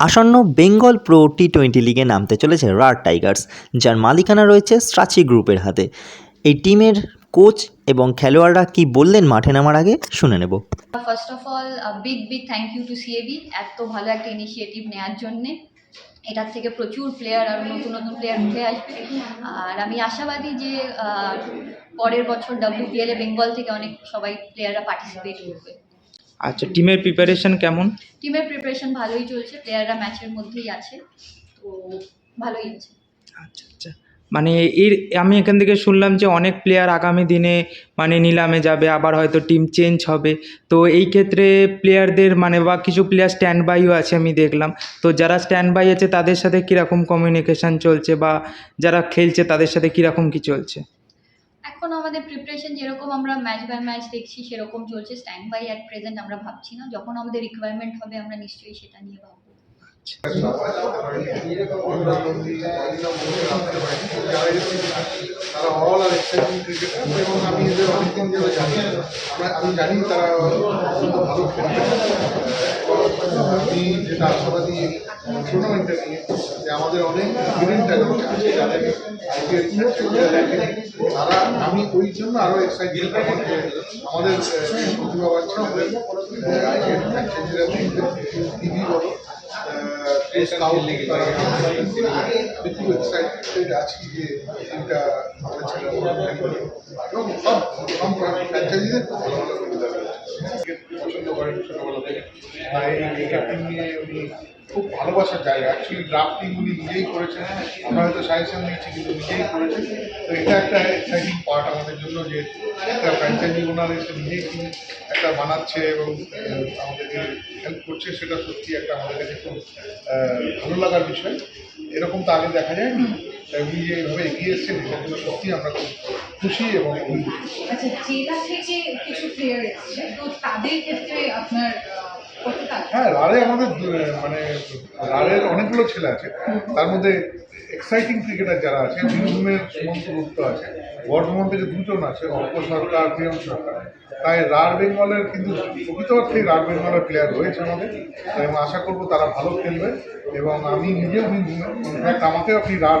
আসন্ন Bengal pro T twenty লিগে নামতে চলেছে রার টাইগার্স, যার মালিকানা রয়েছে স্ট্রাচি গ্রুপের হাতে। এই টিমের কোচ এবং খেলোয়াড়রা কি বললেন মাঠে নামার আগে? শুনে নেব। First of all big big thank you to CAB এত ভালো একটা ইনিশিয়েটিভ নেওয়ার জন্যে। এটার থেকে প্রচুর প্লেয়ার আর নতুন নতুন প্লেয়ার উঠে আসবে। আর আমি আশাবাদী যে পরের বছর ডাব্লিউপিএল বেঙ্গল থেকে অনেক সবাই প্লেয়াররা পার্টিসিপেট করবে। আচ্ছা টিমের প্রিপারেশন কেমন? টিমের প্রিপারেশন ভালোই চলছে প্লেয়াররা ম্যাচের মধ্যেই আছে তো ভালোই আছে। আচ্ছা আচ্ছা। মানে এর আমি এখান থেকে শুনলাম যে অনেক প্লেয়ার আগামী দিনে মানে নিলামে যাবে আবার হয়তো টিম চেঞ্জ হবে। তো এই ক্ষেত্রে প্লেয়ারদের মানে বা কিছু প্লেয়ার স্ট্যান্ড বাইও আছে আমি দেখলাম। তো যারা স্ট্যান্ড বাই আছে তাদের সাথে কীরকম কমিউনিকেশান চলছে বা যারা খেলছে তাদের সাথে কীরকম কী চলছে? এখন আমাদের প্রিপারেশন যেরকম আমরা ম্যাচ বাই ম্যাচ দেখছি, সেরকম চলছে স্ট্যান্ড বাই অ্যাট প্রেজেন্ট আমরা ভাবছি না। যখন আমাদের রিকোয়ারমেন্ট হবে, আমরা নিশ্চয়ই সেটা নিয়ে ভাববো। আমি জানি তারা ভালো যেটা আশাবাদী টুর্নামেন্টে নিয়ে যে আমাদের অনেক তারা আমি ওই জন্য আরও এক্সাইটেড আমাদের টিভি বলো। এক্সাইটেড আছি যে এটা এবং সব সব ফ্র্যাঞ্চাইজিদের খুব ভালো করেন ছোটোবেলা থেকে। এই ক্রিকেট নিয়ে উনি খুব ভালোবাসার জায়গা। অ্যাকচুয়ালি ড্রাফটিং উনি নিজেই করেছেন। আমরা হয়তো সাজেশন দিয়েছি, কিন্তু নিজেই করেছেন। তো এটা একটা এক্সাইটিং পার্ট আমাদের জন্য যে একটা ফ্র্যাঞ্চাইজি ওনার এসে নিজেই একটা বানাচ্ছে এবং আমাদেরকে হেল্প করছে, সেটা সত্যি একটা আমাদের কাছে খুব ভালো লাগার বিষয়। এরকম তো আগে দেখা যায়নি। তাই উনি যে এইভাবে এগিয়ে এসেছেন এটার জন্য সত্যি আমরা খুব খুশি এবং আচ্ছা জেলা থেকে কিছু প্লেয়ার এসছে তো তাদের ক্ষেত্রে আপনার হ্যাঁ রাড়ে আমাদের মানে রাড়ের অনেকগুলো ছেলে আছে। তার মধ্যে এক্সাইটিং ক্রিকেটার যারা আছে বীরভূমের সুমন্ত গুপ্ত আছে বর্ধমান থেকে দুজন আছে অর্ক সরকার প্রিয়ম সরকার। তাই রার বেঙ্গলের কিন্তু প্রকৃত অর্থেই রার বেঙ্গলের প্লেয়ার রয়েছে আমাদের। তাই আমি আশা করব তারা ভালো খেলবে এবং আমি নিজেও ইনফ্যাক্ট আমাকেও আপনি রার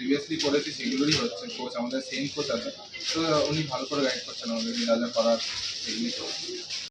প্রিভিয়াসলি করেছি সেগুলোই হচ্ছে কোচ আমাদের সেম কোচ আছে। তো উনি ভালো করে গাইড করছেন আমাদের যা যা করার সেগুলি